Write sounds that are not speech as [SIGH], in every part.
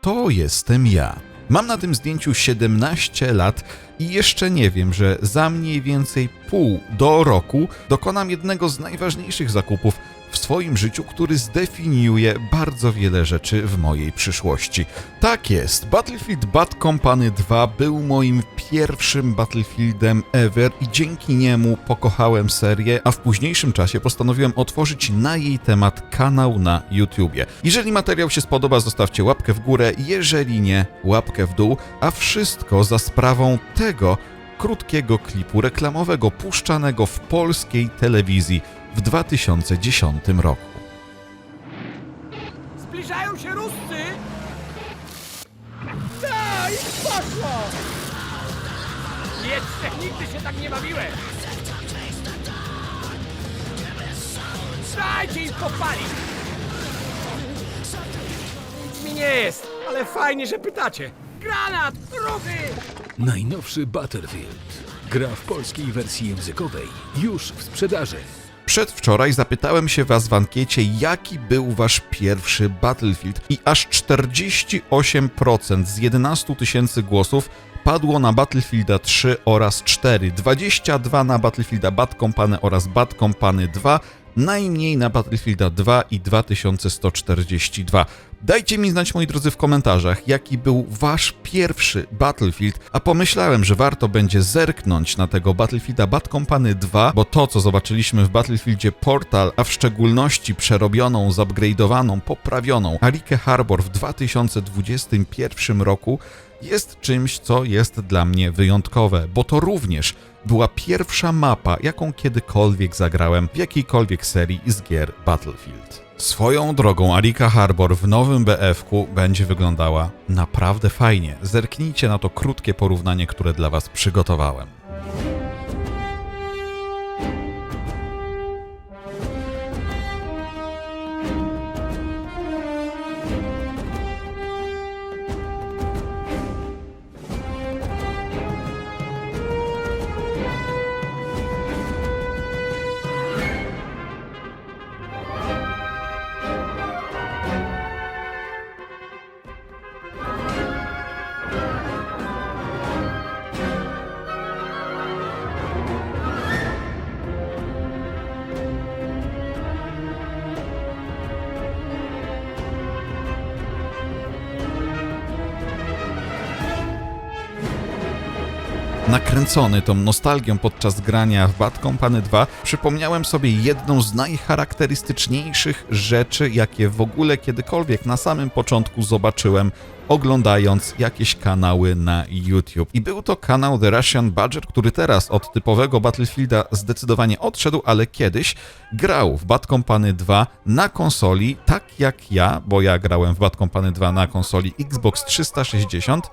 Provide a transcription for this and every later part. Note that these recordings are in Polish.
to jestem ja. Mam na tym zdjęciu 17 lat i jeszcze nie wiem, że za mniej więcej pół do roku dokonam jednego z najważniejszych zakupów swoim życiu, który zdefiniuje bardzo wiele rzeczy w mojej przyszłości. Tak jest, Battlefield Bad Company 2 był moim pierwszym Battlefieldem ever i dzięki niemu pokochałem serię, a w późniejszym czasie postanowiłem otworzyć na jej temat kanał na YouTubie. Jeżeli materiał się spodoba, zostawcie łapkę w górę, jeżeli nie, łapkę w dół, a wszystko za sprawą tego krótkiego klipu reklamowego puszczanego w polskiej telewizji w 2010 roku. Zbliżają się Ruscy! Daj, poszło! Jeszcze nigdy się tak nie bawiłem! Dajcie im popalić! Nic mi nie jest, ale fajnie, że pytacie. Granat! Ruchy! Najnowszy Battlefield. Gra w polskiej wersji językowej. Już w sprzedaży. Przedwczoraj zapytałem się was w ankiecie, jaki był wasz pierwszy Battlefield i aż 48% z 11 tysięcy głosów padło na Battlefielda 3 oraz 4, 22 na Battlefielda Bad Company oraz Bad Company 2, najmniej na Battlefielda 2 i 2142. Dajcie mi znać, moi drodzy, w komentarzach, jaki był wasz pierwszy Battlefield, a pomyślałem, że warto będzie zerknąć na tego Battlefielda Bad Company 2, bo to, co zobaczyliśmy w Battlefieldzie Portal, a w szczególności przerobioną, zupgrade'owaną, poprawioną Arikę Harbor w 2021 roku, jest czymś, co jest dla mnie wyjątkowe, bo to również była pierwsza mapa, jaką kiedykolwiek zagrałem w jakiejkolwiek serii z gier Battlefield. Swoją drogą Arika Harbor w nowym BF-ku będzie wyglądała naprawdę fajnie. Zerknijcie na to krótkie porównanie, które dla Was przygotowałem. Nakręcony tą nostalgią podczas grania w Bad Company 2, przypomniałem sobie jedną z najcharakterystyczniejszych rzeczy, jakie w ogóle kiedykolwiek na samym początku zobaczyłem, oglądając jakieś kanały na YouTube. I był to kanał The Russian Badger, który teraz od typowego Battlefielda zdecydowanie odszedł, ale kiedyś grał w Bad Company 2 na konsoli, tak jak ja, bo ja grałem w Bad Company 2 na konsoli Xbox 360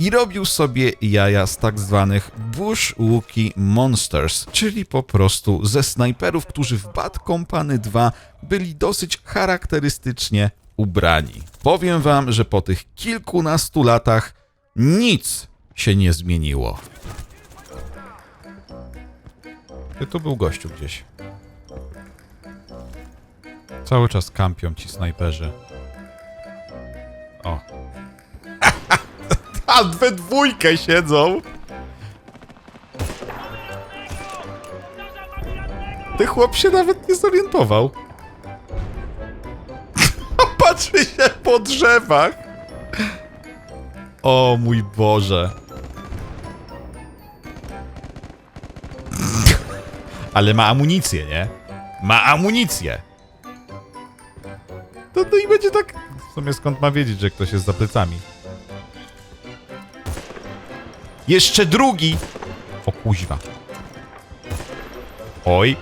i robił sobie jaja z tak zwanych Bush Wookie Monsters, czyli po prostu ze snajperów, którzy w Bad Company 2 byli dosyć charakterystycznie ubrani. Powiem wam, że po tych kilkunastu latach nic się nie zmieniło. Ty tu był gościu gdzieś. Cały czas kampią ci snajperzy. O, a we dwójkę siedzą. Ty chłop się nawet nie zorientował. [LAUGHS] Patrzy się po drzewach. O mój Boże. [LAUGHS] Ale ma amunicję, nie? Ma amunicję. To, to i będzie tak... W sumie skąd ma wiedzieć, że ktoś jest za plecami? Jeszcze drugi! O kuźwa. Oj.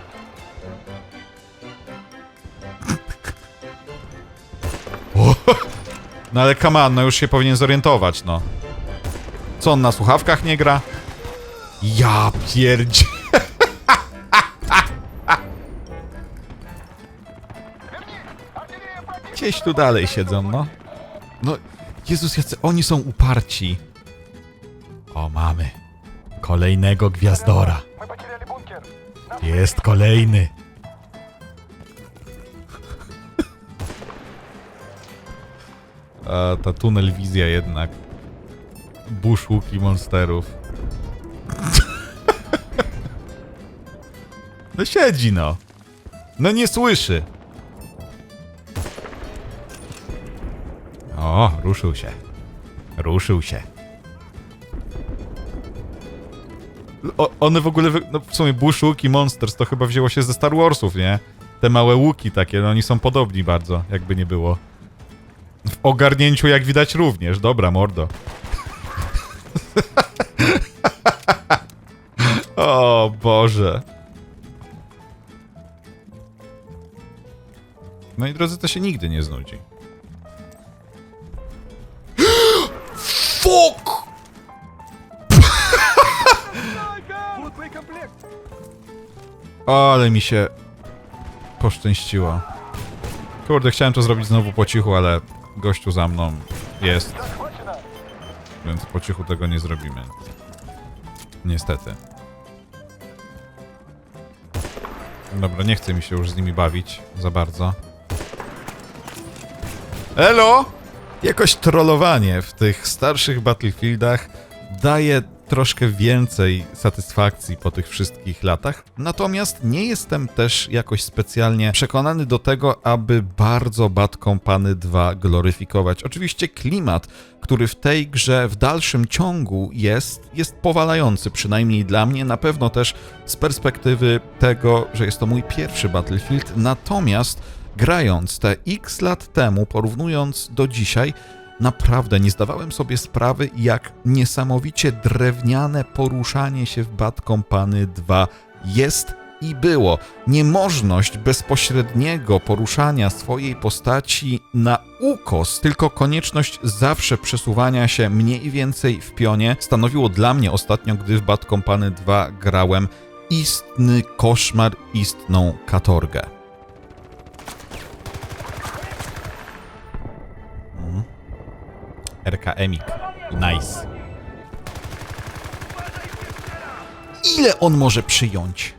No ale come on, no już się powinien zorientować, no. Co, on na słuchawkach nie gra? Ja pierdzie... Gdzieś tu dalej siedzą, no. No, Jezus, jacy oni są uparci. O, mamy. Kolejnego gwiazdora. Jest kolejny. A, ta tunel wizja jednak. Bush łuki monsterów. [LAUGHS] No siedzi no. No nie słyszy. O, ruszył się. Ruszył się. One w ogóle, wy... no w sumie Bush łuki Monsters to chyba wzięło się ze Star Warsów, nie? Te małe łuki takie, no oni są podobni bardzo, jakby nie było. W ogarnięciu jak widać również, dobra mordo. [LAUGHS] o Boże. No i drodzy, to się nigdy nie znudzi. [GASPS] Fuck! Ale mi się poszczęściło. Kurde, chciałem to zrobić znowu po cichu, ale gościu za mną jest. Więc po cichu tego nie zrobimy. Niestety. Dobra, nie chcę mi się już z nimi bawić za bardzo. Elo! Jakoś trollowanie w tych starszych Battlefieldach daje troszkę więcej satysfakcji po tych wszystkich latach. Natomiast nie jestem też jakoś specjalnie przekonany do tego, aby bardzo Bad Company 2 gloryfikować. Oczywiście klimat, który w tej grze w dalszym ciągu jest, jest powalający, przynajmniej dla mnie, na pewno też z perspektywy tego, że jest to mój pierwszy Battlefield. Natomiast grając te x lat temu, porównując do dzisiaj, naprawdę nie zdawałem sobie sprawy, jak niesamowicie drewniane poruszanie się w Bad Company 2 jest i było. Niemożność bezpośredniego poruszania swojej postaci na ukos, tylko konieczność zawsze przesuwania się mniej więcej w pionie stanowiło dla mnie ostatnio, gdy w Bad Company 2 grałem, istny koszmar, istną katorgę. RKMik. Nice. Ile on może przyjąć?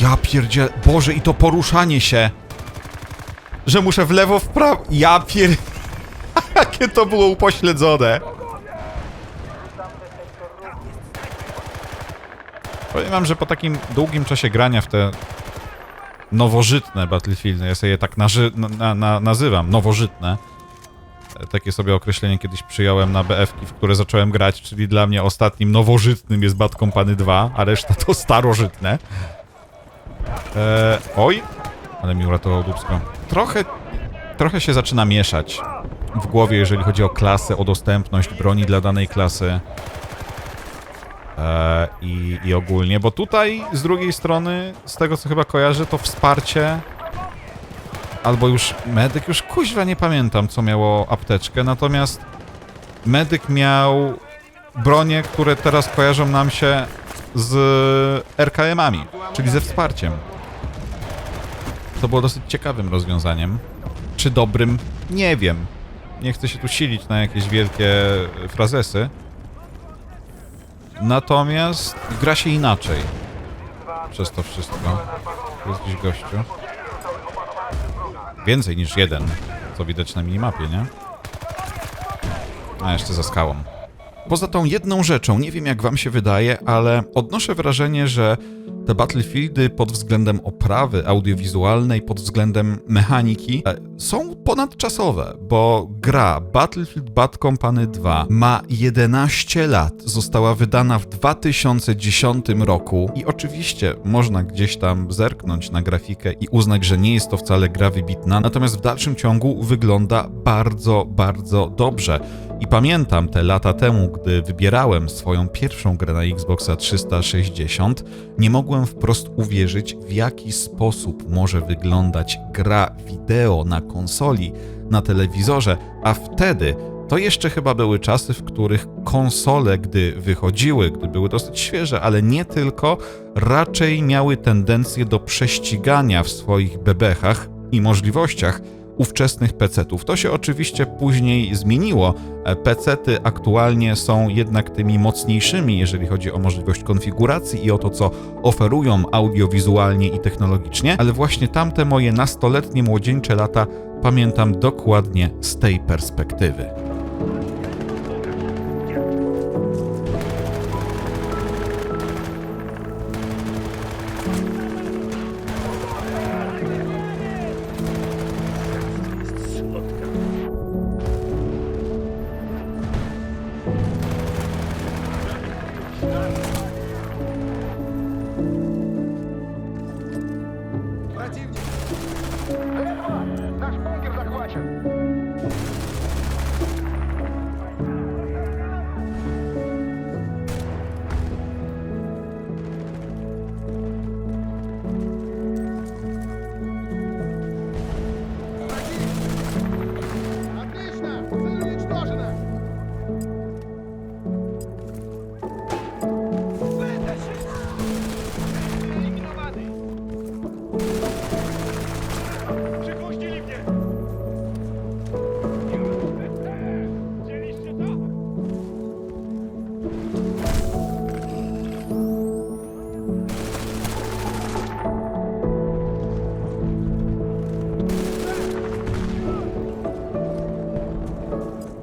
Ja pierdzie... Boże, i to poruszanie się. Że muszę w lewo, w prawo... Ja pier... [LAUGHS] Jakie to było upośledzone. Powiem wam, że po takim długim czasie grania w te nowożytne Battlefieldy, ja sobie je tak na, na, na, nazywam, nowożytne. E, Takie sobie określenie kiedyś przyjąłem na BF-ki, w które zacząłem grać, czyli dla mnie ostatnim nowożytnym jest Bad Company 2, a reszta to starożytne. E, oj, ale mi uratował dupsko. Trochę, trochę się zaczyna mieszać w głowie, jeżeli chodzi o klasę, o dostępność broni dla danej klasy. E, i, I ogólnie, bo tutaj z drugiej strony, z tego co chyba kojarzę, to wsparcie albo już medyk, już kuźwa nie pamiętam co miało apteczkę, natomiast medyk miał bronie, które teraz kojarzą nam się z RKM-ami, czyli ze wsparciem. To było dosyć ciekawym rozwiązaniem. Czy dobrym? Nie wiem. Nie chcę się tu silić na jakieś wielkie frazesy. Natomiast gra się inaczej. Przez to wszystko. Jest gdzieś gościu. Więcej niż jeden, co widać na minimapie, nie? A jeszcze za skałą. Poza tą jedną rzeczą, nie wiem jak wam się wydaje, ale odnoszę wrażenie, że te Battlefieldy pod względem oprawy audiowizualnej, pod względem mechaniki e, są ponadczasowe, bo gra Battlefield Bad Company 2 ma 11 lat, została wydana w 2010 roku i oczywiście można gdzieś tam zerknąć na grafikę i uznać, że nie jest to wcale gra wybitna, natomiast w dalszym ciągu wygląda bardzo, bardzo dobrze. I pamiętam te lata temu, gdy wybierałem swoją pierwszą grę na Xboxa 360, nie mogłem wprost uwierzyć, w jaki sposób może wyglądać gra wideo na konsoli, na telewizorze, a wtedy to jeszcze chyba były czasy, w których konsole, gdy wychodziły, gdy były dosyć świeże, ale nie tylko, raczej miały tendencję do prześcigania w swoich bebechach i możliwościach ówczesnych PC-ów. To się oczywiście później zmieniło. E, PC-ty aktualnie są jednak tymi mocniejszymi, jeżeli chodzi o możliwość konfiguracji i o to, co oferują audiowizualnie i technologicznie, ale właśnie tamte moje nastoletnie, młodzieńcze lata pamiętam dokładnie z tej perspektywy.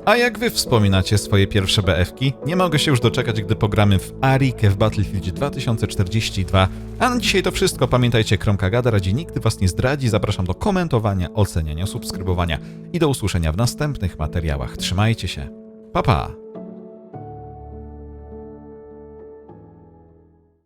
A jak wy wspominacie swoje pierwsze BF-ki? Nie mogę się już doczekać, gdy pogramy w Arikę w Battlefield 2042. A na dzisiaj to wszystko. Pamiętajcie, Kromka Gada radzi nigdy was nie zdradzi. Zapraszam do komentowania, oceniania, subskrybowania i do usłyszenia w następnych materiałach. Trzymajcie się. Pa pa!